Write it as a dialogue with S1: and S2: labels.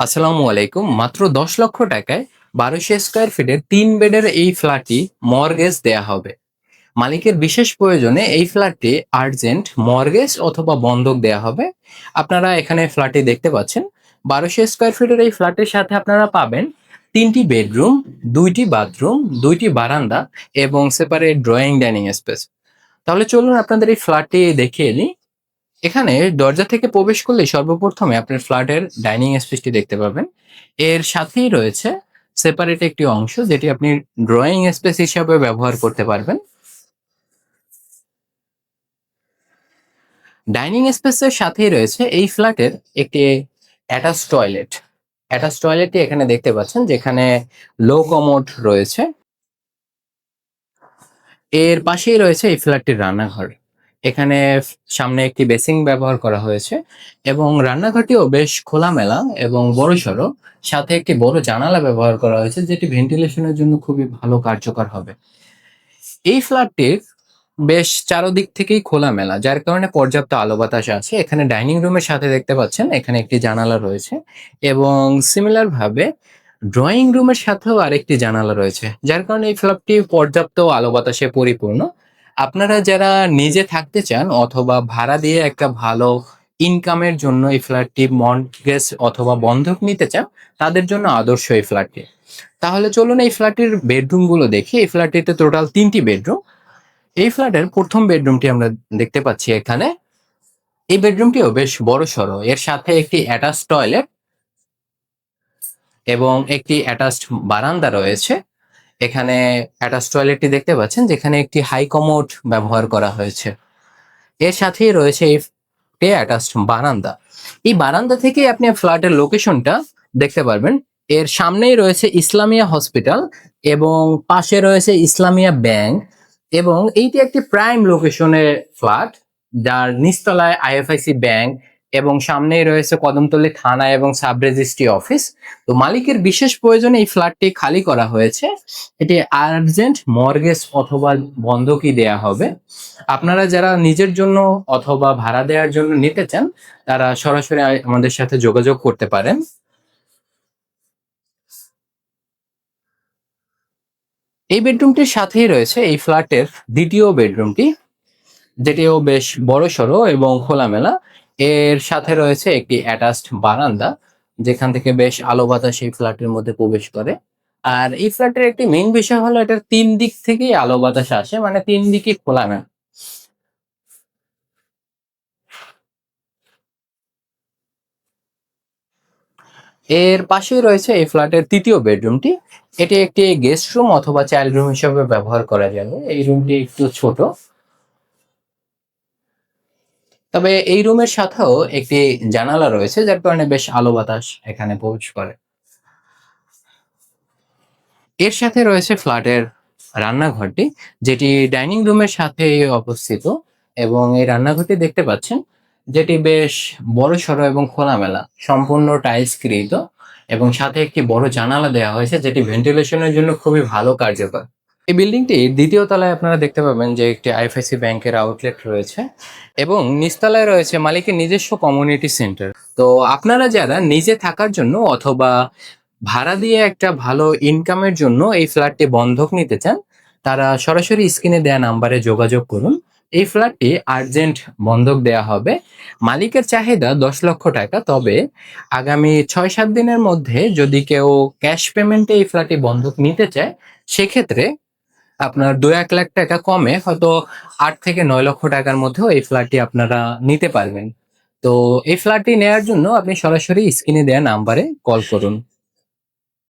S1: আসসালামু আলাইকুম। মাত্র দশ লক্ষ টাকায় বারোশো স্কোয়ার ফিটের তিন বেডের এই ফ্ল্যাটটি মর্গেজ দেয়া হবে। মালিকের বিশেষ প্রয়োজনে এই ফ্ল্যাটটি আর্জেন্ট মর্গেজ অথবা বন্ধক দেয়া হবে। আপনারা এখানে ফ্ল্যাটটি দেখতে পাচ্ছেন। বারোশো স্কোয়ার ফিটের এই ফ্ল্যাটের সাথে আপনারা পাবেন তিনটি বেডরুম দুইটি বাথরুম দুইটি বারান্দা এবং সেপারেট ড্রয়িং ডাইনিং স্পেস তাহলে চলুন আপনাদের এই ফ্ল্যাটটি দেখিয়ে নিই এখানে দরজা থেকে প্রবেশ করলে সর্বপ্রথমে আপনার ফ্ল্যাটের ডাইনিং স্পেসটি দেখতে পাবেন। এর সাথেই রয়েছে সেপারেট একটি অংশ যেটি আপনি ড্রয়িং স্পেস হিসাবে ব্যবহার করতে পারবেন। ডাইনিং স্পেসের সাথেই রয়েছে এই ফ্ল্যাটের একটি অ্যাটাচ টয়লেট। অ্যাটাচ টয়লেটটি এখানে দেখতে পাচ্ছেন যেখানে লো কমোড রয়েছে। এর পাশেই রয়েছে এই ফ্ল্যাটটির রান্নাঘর। এখানে সামনে একটি বেসিং ব্যবহার করা হয়েছে এবং রান্নাঘরটিও বেশ খোলামেলা এবং বড়সড়। সাথে একটি বড় জানালা ব্যবহার করা হয়েছে যেটি ভেন্টিলেশনের জন্য খুবই ভালো কার্যকর হবে। এই ফ্ল্যাটটির বেশ চারদিক থেকেই খোলামেলা, যার কারণে পর্যাপ্ত আলো বাতাস আছে। এখানে ডাইনিং রুমের সাথে দেখতে পাচ্ছেন এখানে একটি জানালা রয়েছে এবং সিমিলার ভাবে ড্রয়িং রুমের সাথেও আরেকটি জানালা রয়েছে, যার কারণে এই ফ্ল্যাটটি পর্যাপ্ত আলো বাতাসে পরিপূর্ণ। আপনারা যারা নিজে থাকতে চান অথবা ভাড়া দিয়ে একটা ভালো ইনকামের জন্য এই ফ্ল্যাটটি মর্টগেজ অথবা বন্ধক নিতে চান, তাদের জন্য আদর্শ এই ফ্ল্যাটটি তাহলে চলুন এই ফ্ল্যাটটির বেডরুমগুলো দেখি। এই ফ্ল্যাটটিতে টোটাল তিনটি বেডরুম এই ফ্ল্যাটের প্রথম বেডরুমটি আমরা দেখতে পাচ্ছি এখানে। এই বেডরুমটিও বেশ বড় সড়ো এর সাথে একটি অ্যাটাচ টয়লেট এবং একটি অ্যাটাচড বারান্দা রয়েছে। এখানে অ্যাটাচ টয়লেটটি দেখতে পাচ্ছেন, যেখানে একটি হাই কমোড ব্যবহার করা হয়েছে। এর সাথেই রয়েছে এই অ্যাটাচড বারান্দা। এই বারান্দা থেকে আপনি ফ্ল্যাটের লোকেশনটা দেখতে পারবেন। এর সামনেই রয়েছে ইসলামিয়া হসপিটাল এবং পাশে রয়েছে ইসলামিয়া ব্যাংক এবং এইটি একটি প্রাইম লোকেশনের ফ্ল্যাট, যার নিচতলায় আইএফআইসি ব্যাংক এবং সামনেই রয়েছে কদমতলী থানা এবং সাব রেজিস্ট্রি অফিস। তো মালিকের বিশেষ প্রয়োজনে এই ফ্ল্যাটটি খালি করা হয়েছে। এটি আর্জেন্ট মর্গেজ অথবা বন্ধকি দেয়া হবে। আপনারা যারা নিজের জন্য অথবা ভাড়া দেওয়ার জন্য নিতে চান, তারা সরাসরি আমাদের সাথে যোগাযোগ করতে পারেন। এই বেডরুমটির সাথেই রয়েছে এই ফ্ল্যাটের দ্বিতীয় বেডরুমটি, যেটিও বেশ বড় সড়ো এবং খোলামেলা। এর সাথে রয়েছে একটি অ্যাটাচড বারান্দা, যেখান থেকে বেশ আলো বাতাস এই ফ্ল্যাটের মধ্যে প্রবেশ করে। আর এই ফ্ল্যাটের একটি মেইন বিষয় হলো এটার তিন দিক থেকেই আলো বাতাস আসে মানে তিন দিকই খোলামেলা এর পাশেই রয়েছে এই ফ্ল্যাটের তৃতীয় বেডরুমটি এটি একটি গেস্ট রুম অথবা চাইল্ড রুম হিসেবে ব্যবহার করা যাবে। এই রুমটি একটু ছোট। তবে এই রুমের সাথেও একটি জানালা রয়েছে, যার কারণে বেশ আলো বাতাস এখানে পৌঁছ করে। এর সাথে রয়েছে ফ্ল্যাটের রান্নাঘরটি, যেটি ডাইনিং রুমের সাথে অবস্থিত এবং এই রান্নাঘরটি দেখতে পাচ্ছেন, যেটি বেশ বড় সড়ো এবং খোলামেলা। সম্পূর্ণ টাইলস কৃত এবং সাথে একটি বড় জানালা দেওয়া হয়েছে, যেটি ভেন্টিলেশনের জন্য খুবই ভালো কার্যকর। এই বিল্ডিংটি দ্বিতীয় তলায় আপনারা দেখতে পাবেন যে একটি আইএফআইসি ব্যাংকের আউটলেট রয়েছে এবং নিচতলায় রয়েছে মালিকের নিজস্ব কমিউনিটি সেন্টার তো আপনারা যারা নিজে থাকার জন্য অথবা ভাড়া দিয়ে একটা ভালো ইনকামের জন্য এই ফ্ল্যাটটি বন্ধক নিতে চান, তারা সরাসরি স্ক্রিনে দেয়া নাম্বারে যোগাযোগ করুন। এই ফ্ল্যাটটি আর্জেন্ট বন্ধক দেয়া হবে। মালিকের চাহিদা দশ লক্ষ টাকা, তবে আগামী ছয় সাত দিনের মধ্যে যদি কেউ ক্যাশ পেমেন্টে এই ফ্ল্যাটটি বন্ধক নিতে চায়, সেক্ষেত্রে আপনার দু এক লাখ টাকা কমে হয়তো আট থেকে নয় লক্ষ টাকার মধ্যেও এই ফ্ল্যাটটি আপনারা নিতে পারবেন। তো এই ফ্ল্যাটটি নেওয়ার জন্য আপনি সরাসরি স্ক্রিনে দেওয়া নাম্বারে কল করুন।